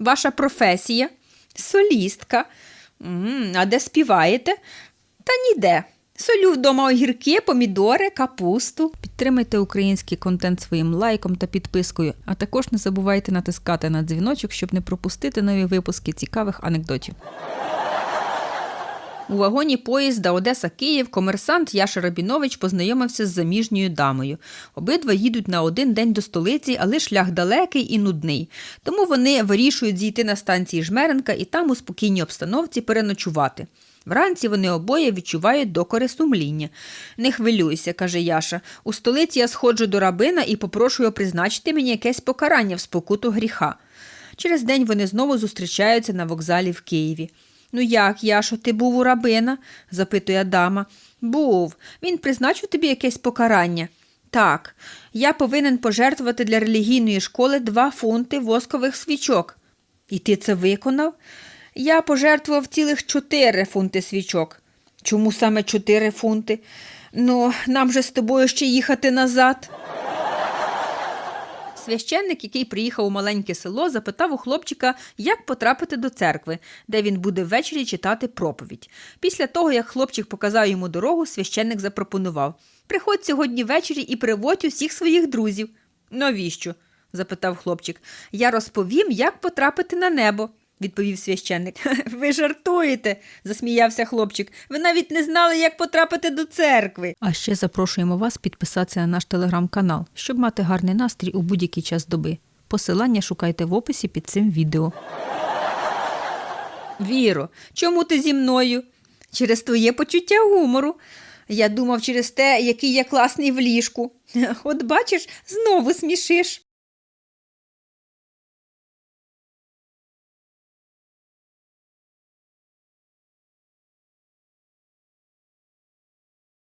Ваша професія? Солістка. а де співаєте? Та ніде. Солю вдома огірки, помідори, капусту. Підтримайте український контент своїм лайком та підпискою, а також не забувайте натискати на дзвіночок, щоб не пропустити нові випуски цікавих анекдотів. У вагоні поїзда Одеса-Київ комерсант Яша Рабінович познайомився з заміжньою дамою. Обидва їдуть на один день до столиці, але шлях далекий і нудний. Тому вони вирішують зійти на станції Жмеренка і там у спокійній обстановці переночувати. Вранці вони обоє відчувають докори сумління. Не хвилюйся, каже Яша. У столиці я сходжу до рабина і попрошу його призначити мені якесь покарання в спокуту гріха. Через день вони знову зустрічаються на вокзалі в Києві. Ну як, Яшо, ти був у рабина? запитує дама. Був. Він призначив тобі якесь покарання. Так, я повинен пожертвувати для релігійної школи два фунти воскових свічок. І ти це виконав? Я пожертвував цілих чотири фунти свічок. Чому саме чотири фунти? Ну, нам же з тобою ще їхати назад. Священник, який приїхав у маленьке село, запитав у хлопчика, як потрапити до церкви, де він буде ввечері читати проповідь. Після того, як хлопчик показав йому дорогу, священник запропонував Приходь сьогодні ввечері і приводь усіх своїх друзів. Навіщо? запитав хлопчик. Я розповім, як потрапити на небо. Відповів священник. Ви жартуєте, засміявся хлопчик. Ви навіть не знали, як потрапити до церкви. А ще запрошуємо вас підписатися на наш телеграм-канал, щоб мати гарний настрій у будь-який час доби. Посилання шукайте в описі під цим відео. Віро, чому ти зі мною? Через твоє почуття гумору. Я думав через те, який я класний в ліжку. От бачиш, знову смішиш.